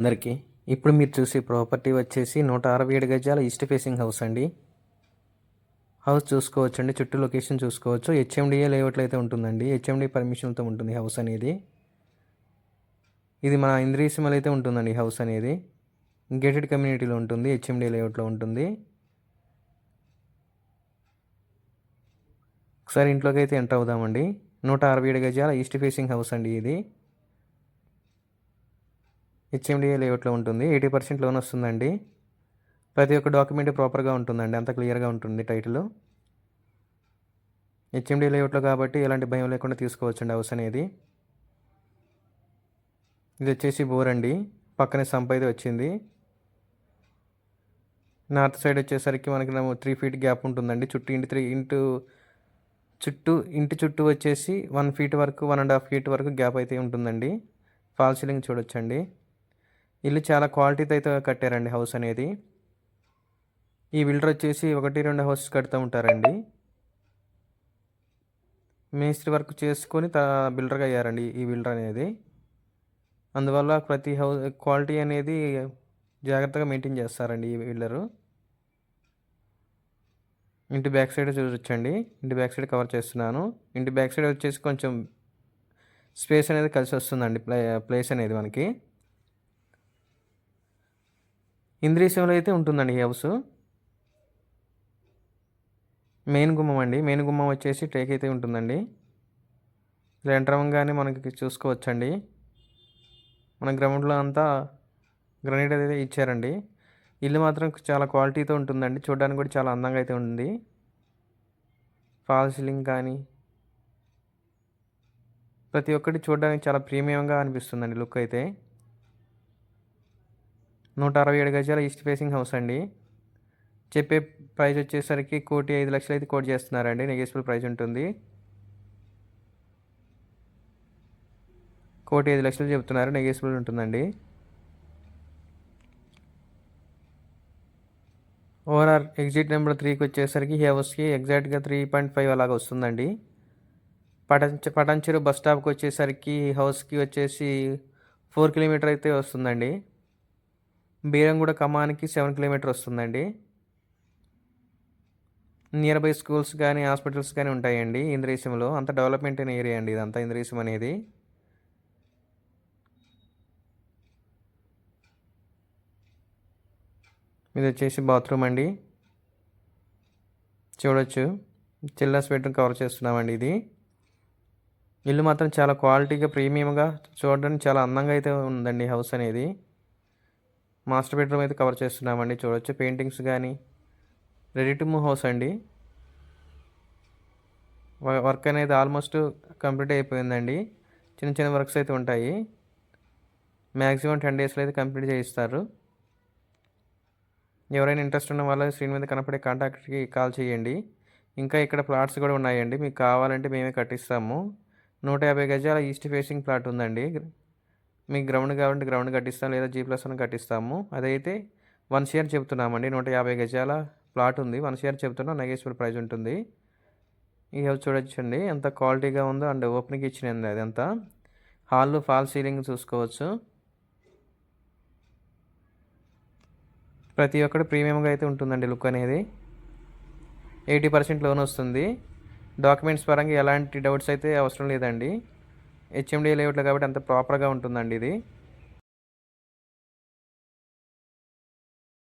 అందరికీ ఇప్పుడు మీరు చూసే ప్రాపర్టీ వచ్చేసి నూట అరవై ఏడు గజాల ఈస్ట్ ఫేసింగ్ హౌస్ అండి. హౌస్ చూసుకోవచ్చు అండి చుట్టూ లొకేషన్ చూసుకోవచ్చు. హెచ్ఎండిఏ లేఅవుట్లో అయితే ఉంటుందండి. హెచ్ఎండి పర్మిషన్తో ఉంటుంది హౌస్ అనేది. ఇది మన ఇంద్రీసిమల్ అయితే ఉంటుందండి హౌస్ అనేది. గేటెడ్ కమ్యూనిటీలో ఉంటుంది హెచ్ఎండి లేఅవుట్లో ఉంటుంది. ఒకసారి ఇంట్లోకి అయితే ఎంటర్ అవుదామండి. నూట అరవై ఏడు గజాల ఈస్ట్ ఫేసింగ్ హౌస్ అండి ఇది. హెచ్ఎండిఏ లేఅవుట్లో ఉంటుంది. ఎయిటీ పర్సెంట్ లోన్ వస్తుందండి. ప్రతి ఒక్క డాక్యుమెంట్ ప్రాపర్గా ఉంటుందండి. అంత క్లియర్గా ఉంటుంది టైటిల్. హెచ్ఎండి లేఅవుట్లో కాబట్టి ఎలాంటి భయం లేకుండా తీసుకోవచ్చండి హౌస్ అనేది. ఇది వచ్చేసి బోర్ అండి. పక్కనే సంప్ అయితే వచ్చింది. నార్త్ సైడ్ వచ్చేసరికి మనకి త్రీ ఫీట్ గ్యాప్ ఉంటుందండి. చుట్టూ ఇంటి త్రీ ఇంటూ చుట్టూ ఇంటి చుట్టూ వచ్చేసి వన్ ఫీట్ వరకు వన్ అండ్ హాఫ్ ఫీట్ వరకు గ్యాప్ అయితే ఉంటుందండి. ఫాల్ సీలింగ్ చూడొచ్చండి. ఇల్లు చాలా క్వాలిటీతో అయితే కట్టారండి హౌస్ అనేది. ఈ బిల్డర్ వచ్చేసి ఒకటి రెండు హౌసెస్ కడుతూ ఉంటారండి. మేస్త్రి వర్క్ చేసుకొని త బిల్డర్గా అయ్యారండి ఈ బిల్డర్ అనేది. అందువల్ల ప్రతి హౌస్ క్వాలిటీ అనేది జాగ్రత్తగా మెయింటైన్ చేస్తారండి ఈ బిల్డరు. ఇంటి బ్యాక్ సైడ్ చూడొచ్చండి. ఇంటి బ్యాక్ సైడ్ కవర్ చేస్తున్నాను. ఇంటి బ్యాక్ సైడ్ వచ్చేసి కొంచెం స్పేస్ అనేది కలిసి వస్తుందండి ప్లే ప్లేస్ అనేది మనకి. ఇంద్రీశంలో అయితే ఉంటుందండి ఈ హౌస్. మెయిన్ గుమ్మం అండి. మెయిన్ గుమ్మం వచ్చేసి టేక్ అయితే ఉంటుందండి. ఇలా ఎంటర్ అవ్వగానే మనకి చూసుకోవచ్చండి. మన గ్రౌండ్లో అంతా గ్రనైట్ అయితే ఇచ్చారండి. ఇల్లు మాత్రం చాలా క్వాలిటీతో ఉంటుందండి. చూడడానికి కూడా చాలా అందంగా అయితే ఉంది. ఫాల్ సీలింగ్ కానీ ప్రతి ఒక్కటి చూడడానికి చాలా ప్రీమియంగా అనిపిస్తుందండి లుక్ అయితే. నూట అరవై ఏడు గజాల ఈస్ట్ ఫేసింగ్ హౌస్ అండి. చెప్పే ప్రైస్ వచ్చేసరికి కోటి ఐదు లక్షలు అయితే కోట్ చేస్తున్నారండి. నెగెసిబుల్ ప్రైస్ ఉంటుంది. కోటి ఐదు లక్షలు చెప్తున్నారు నెగెసిబుల్ ఉంటుందండి. ఓవరాల్ ఎగ్జిట్ నెంబర్ త్రీకి వచ్చేసరికి ఈ హౌస్కి ఎగ్జాక్ట్గా త్రీ పాయింట్ ఫైవ్ అలాగ వస్తుందండి. పటంచ పటంచెరు బస్ స్టాప్కి వచ్చేసరికి హౌస్కి వచ్చేసి ఫోర్ కిలోమీటర్ అయితే వస్తుందండి. బీరంగూడ కమానికి సెవెన్ కిలోమీటర్ వస్తుందండి. నియర్ బై స్కూల్స్ కానీ హాస్పిటల్స్ కానీ ఉంటాయండి ఇంద్రేశంలో. అంత డెవలప్మెంట్ అయిన ఏరియా అండి ఇదంతా ఇంద్రేశం అనేది. ఇది వచ్చేసి బాత్రూమ్ అండి. చూడొచ్చు. చిల్లర్స్ బెడ్రూమ్ కవర్ చేస్తున్నామండి ఇది. ఇల్లు మాత్రం చాలా క్వాలిటీగా ప్రీమియంగా చూడడానికి చాలా అందంగా అయితే ఉందండి హౌస్ అనేది. మాస్టర్ బెడ్రూమ్ అయితే కవర్ చేస్తున్నామండి చూడొచ్చు. పెయింటింగ్స్ కానీ రెడీ టు మూవ్ హౌస్ అండి. వర్క్ అనేది ఆల్మోస్ట్ కంప్లీట్ అయిపోయిందండి. చిన్న చిన్న వర్క్స్ అయితే ఉంటాయి. మ్యాక్సిమం టెన్ డేస్లో అయితే కంప్లీట్ చేయిస్తారు. ఎవరైనా ఇంట్రెస్ట్ ఉన్న వాళ్ళు స్క్రీన్ మీద కనపడే కాంటాక్ట్కి కాల్ చేయండి. ఇంకా ఇక్కడ ప్లాట్స్ కూడా ఉన్నాయండి. మీకు కావాలంటే మేమే కట్టిస్తాము. నూట యాభై గజాల ఈస్ట్ ఫేసింగ్ ప్లాట్ ఉందండి. మీకు గ్రౌండ్ కావాలంటే గ్రౌండ్ కట్టిస్తాం లేదా జీ ప్లస్ అని కట్టిస్తాము. అదైతే వన్ షేర్ చెప్తున్నామండి నూట యాభై గజాల ప్లాట్ ఉంది. వన్ షేర్ చెప్తున్నా నగేశ్వర్ ప్రైజ్ ఉంటుంది. ఈ హౌస్ చూడొచ్చండి. ఎంత క్వాలిటీగా ఉందో అండ్ ఓపెనింగ్ ఇచ్చినది అదంతా హాల్ ఫాల్ సీలింగ్ చూసుకోవచ్చు. ప్రతి ఒక్కటి ప్రీమియంగా అయితే ఉంటుందండి లుక్ అనేది. ఎయిటీ పర్సెంట్ లోన్ వస్తుంది. డాక్యుమెంట్స్ పరంగా ఎలాంటి డౌట్స్ అయితే అవసరం లేదండి. హెచ్ఎండి లేఅవుట్లో కాబట్టి అంత ప్రాపర్గా ఉంటుందండి ఇది.